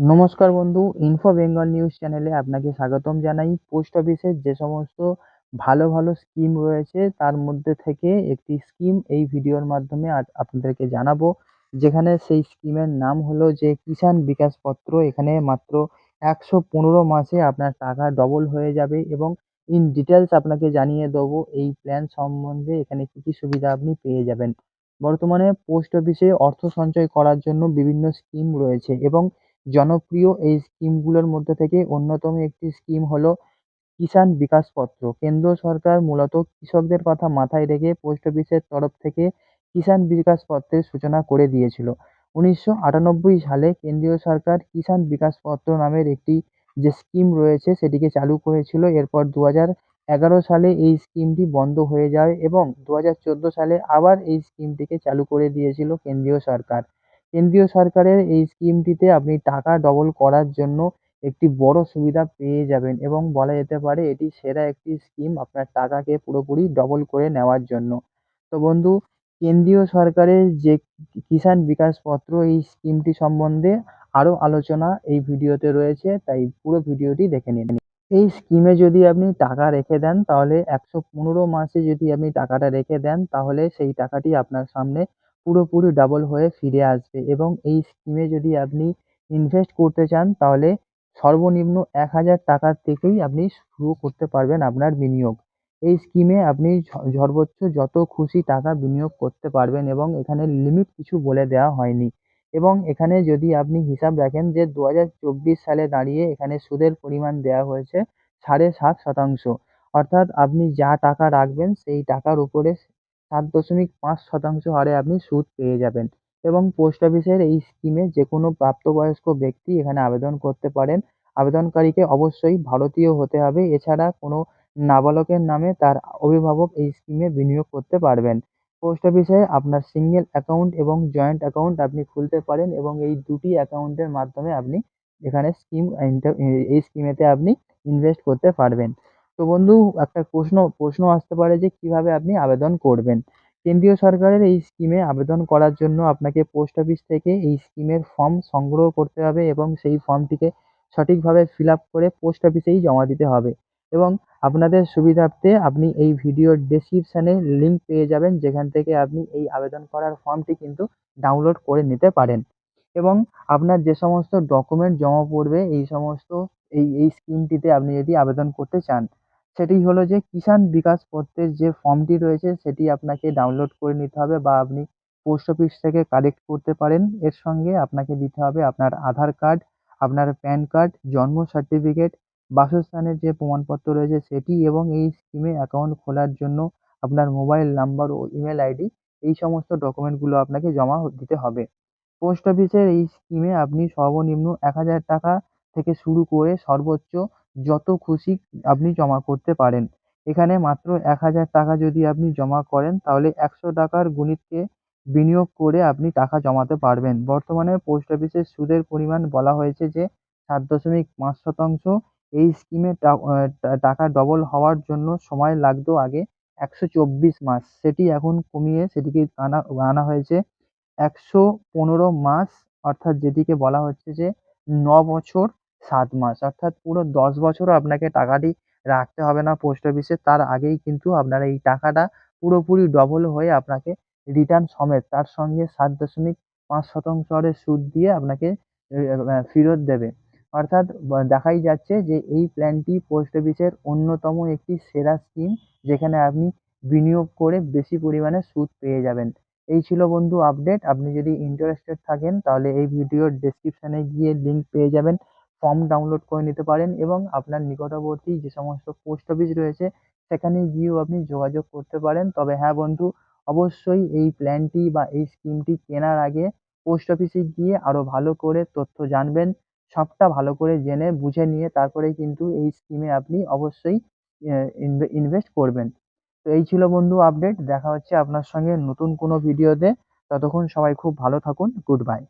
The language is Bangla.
নমস্কার বন্ধু ইনফো বেঙ্গল নিউজ চ্যানেলে আপনাকে স্বাগতম জানাই। পোস্ট অফিসের যে সমস্ত ভালো ভালো স্কিম রয়েছে, তার মধ্যে থেকে একটি স্কিম এই ভিডিওর মাধ্যমে আজ আপনাদেরকে জানাব। যেখানে সেই স্কিমের নাম হলো যে কিষাণ বিকাশ পত্র। এখানে মাত্র একশো পনেরো মাসে আপনার টাকা ডবল হয়ে যাবে এবং ইন ডিটেলস আপনাকে জানিয়ে দেবো এই প্ল্যান সম্বন্ধে এখানে কী কী সুবিধা আপনি পেয়ে যাবেন। বর্তমানে পোস্ট অফিসে অর্থ সঞ্চয় করার জন্য বিভিন্ন স্কিম রয়েছে এবং জনপ্রিয় এই স্কিমগুলোর মধ্যে থেকে অন্যতম একটি স্কিম হলো কিষাণ বিকাশ পত্র কেন্দ্র সরকার মূলত কৃষকদের কথা মাথায় রেখে পোস্ট অফিসের তরফ থেকে কিষাণ বিকাশ পত্রের সূচনা করে দিয়েছিল। উনিশশো আটানব্বই সালে কেন্দ্রীয় সরকার কিষাণ বিকাশ পত্র নামের একটি যে স্কিম রয়েছে, সেটিকে চালু করেছিল। এরপর দু হাজার এগারো সালে এই স্কিমটি বন্ধ হয়ে যায় এবং দু হাজার চোদ্দ সালে আবার এই স্কিমটিকে চালু করে দিয়েছিল কেন্দ্রীয় সরকার। কেন্দ্রীয় সরকারের এই স্কিমটিতে আপনি টাকা ডবল করার জন্য একটি বড় সুবিধা পেয়ে যাবেন এবং বলা যেতে পারে এটি সেরা একটি স্কিম আপনার টাকাকে পুরোপুরি ডবল করে নেওয়ার জন্য। তো বন্ধু, কেন্দ্রীয় সরকারের যে কিষাণ বিকাশ পত্র এই স্কিমটি সম্বন্ধে আরও আলোচনা এই ভিডিওতে রয়েছে, তাই পুরো ভিডিওটি দেখে নিন। এই স্কিমে যদি আপনি টাকা রেখে দেন, তাহলে একশো পনেরো মাসে যদি আপনি টাকাটা রেখে দেন, তাহলে সেই টাকাটি আপনার সামনে পুরোপুরি ডাবল হয়ে ফিরে আসবে এবং এই স্কিমে যদি আপনি ইনভেস্ট করতে চান, তাহলে সর্বনিম্ন এক হাজার টাকার থেকেই আপনি শুরু করতে পারবেন আপনার বিনিয়োগ। এই স্কিমে আপনি সর্বোচ্চ যত খুশি টাকা বিনিয়োগ করতে পারবেন এবং এখানে লিমিট কিছু বলে দেওয়া হয়নি। এবং এখানে যদি আপনি হিসাব রাখেন যে দু হাজার চব্বিশ সালে দাঁড়িয়ে এখানে সুদের পরিমাণ দেওয়া হয়েছে সাড়ে সাত শতাংশ। অর্থাৎ আপনি যা টাকা রাখবেন, সেই টাকার উপরে সাত দশমিক পাঁচ শতাংশ হারে আপনি সুদ পেয়ে যাবেন এবং পোস্ট অফিসের এই স্কিমে যে কোনো প্রাপ্তবয়স্ক ব্যক্তি এখানে আবেদন করতে পারেন। আবেদনকারীকে অবশ্যই ভারতীয় হতে হবে। এছাড়া কোনো নাবালকের নামে তার অভিভাবক এই স্কিমে বিনিয়োগ করতে পারবেন। পোস্ট অফিসে আপনার সিঙ্গেল অ্যাকাউন্ট এবং জয়েন্ট অ্যাকাউন্ট আপনি খুলতে পারেন এবং এই দুটি অ্যাকাউন্টের মাধ্যমে আপনি এখানে স্কিম, এই স্কিমেতে আপনি ইনভেস্ট করতে পারবেন। তো বন্ধু, একটা প্রশ্ন প্রশ্ন আসতে পারে যে কীভাবে আপনি আবেদন করবেন? কেন্দ্রীয় সরকারের এই স্কিমে আবেদন করার জন্য আপনাকে পোস্ট অফিস থেকে এই স্কিমের ফর্ম সংগ্রহ করতে হবে এবং সেই ফর্মটিকে সঠিকভাবে ফিল আপ করে পোস্ট অফিসেই জমা দিতে হবে। এবং আপনাদের সুবিধার্থে আপনি এই ভিডিওর ডেসক্রিপশানে লিঙ্ক পেয়ে যাবেন, যেখান থেকে আপনি এই আবেদন করার ফর্মটি কিন্তু ডাউনলোড করে নিতে পারেন। এবং আপনার যে সমস্ত ডকুমেন্ট জমা পড়বে, এই সমস্ত, এই এই স্কিমটিতে আপনি যদি আবেদন করতে চান সেটি হলো যে কিষাণ বিকাশ পত্রের যে ফর্মটি রয়েছে সেটি আপনাকে ডাউনলোড করে নিতে হবে বা আপনি পোস্ট অফিস থেকে কালেক্ট করতে পারেন। এর সঙ্গে আপনাকে দিতে হবে আপনার আধার কার্ড আপনার প্যান কার্ড জন্ম সার্টিফিকেট বাসস্থানের যে প্রমাণপত্র রয়েছে সেটি এবং এই স্কিমে অ্যাকাউন্ট খোলার জন্য আপনার মোবাইল নাম্বার ও ইমেল আইডি এই সমস্ত ডকুমেন্টগুলো আপনাকে জমা দিতে হবে। পোস্ট অফিসের এই স্কিমে আপনি সর্বনিম্ন এক হাজার টাকা থেকে শুরু করে সর্বোচ্চ যত খুশি আপনি জমা করতে পারেন। এখানে মাত্র এক হাজার টাকা যদি আপনি জমা করেন, তাহলে একশো টাকার গণিতকে বিনিয়োগ করে আপনি টাকা জমাতে পারবেন। বর্তমানে পোস্ট অফিসের সুদের পরিমাণ বলা হয়েছে যে, সাত দশমিক পাঁচ শতাংশ। এই স্কিমে টাকা ডবল হওয়ার জন্য সময় লাগতো আগে একশো চব্বিশ মাস। সেটি এখন কমিয়ে সেটিকে আনা আনা হয়েছে একশো পনেরো মাস। অর্থাৎ যেটিকে বলা হচ্ছে যে, ন বছর সাত মাস। অর্থাৎ পুরো দশ বছরও আপনাকে টাকাটি রাখতে হবে না পোস্ট অফিসে। তার আগেই কিন্তু আপনার এই টাকাটা পুরোপুরি ডবল হয়ে আপনাকে রিটার্ন সমেত তার সঙ্গে সাত দশমিক পাঁচ শতাংশ হারে সুদ দিয়ে আপনাকে ফেরত দেবে। অর্থাৎ দেখাই যাচ্ছে যে এই প্ল্যানটি পোস্ট অফিসের অন্যতম একটি সেরা স্কিম যেখানে আপনি বিনিয়োগ করে বেশি পরিমাণে সুদ পেয়ে যাবেন। এই ছিল বন্ধু আপডেট আপনি যদি ইন্টারেস্টেড থাকেন তাহলে এই ভিডিওর ডেসক্রিপশানে গিয়ে লিঙ্ক পেয়ে যাবেন। ফর্ম ডাউনলোড করে নিতে পারেন এবং আপনার নিকটবর্তী যে সমস্ত পোস্ট অফিস রয়েছে সেখানে গিয়েও আপনি যোগাযোগ করতে পারেন। তবে হ্যাঁ বন্ধু, অবশ্যই এই প্ল্যানটি বা এই স্কিমটি কেনার আগে পোস্ট অফিসে গিয়ে আরও ভালো করে তথ্য জানবেন, সবটা ভালো করে জেনে বুঝে নিয়ে তারপরেই কিন্তু এই স্কিমে আপনি অবশ্যই ইনভেস্ট করবেন। তো এই ছিল বন্ধু আপডেট দেখা হচ্ছে আপনার সঙ্গে নতুন কোনো ভিডিওতে ততক্ষণ সবাই খুব ভালো থাকুন গুড বাই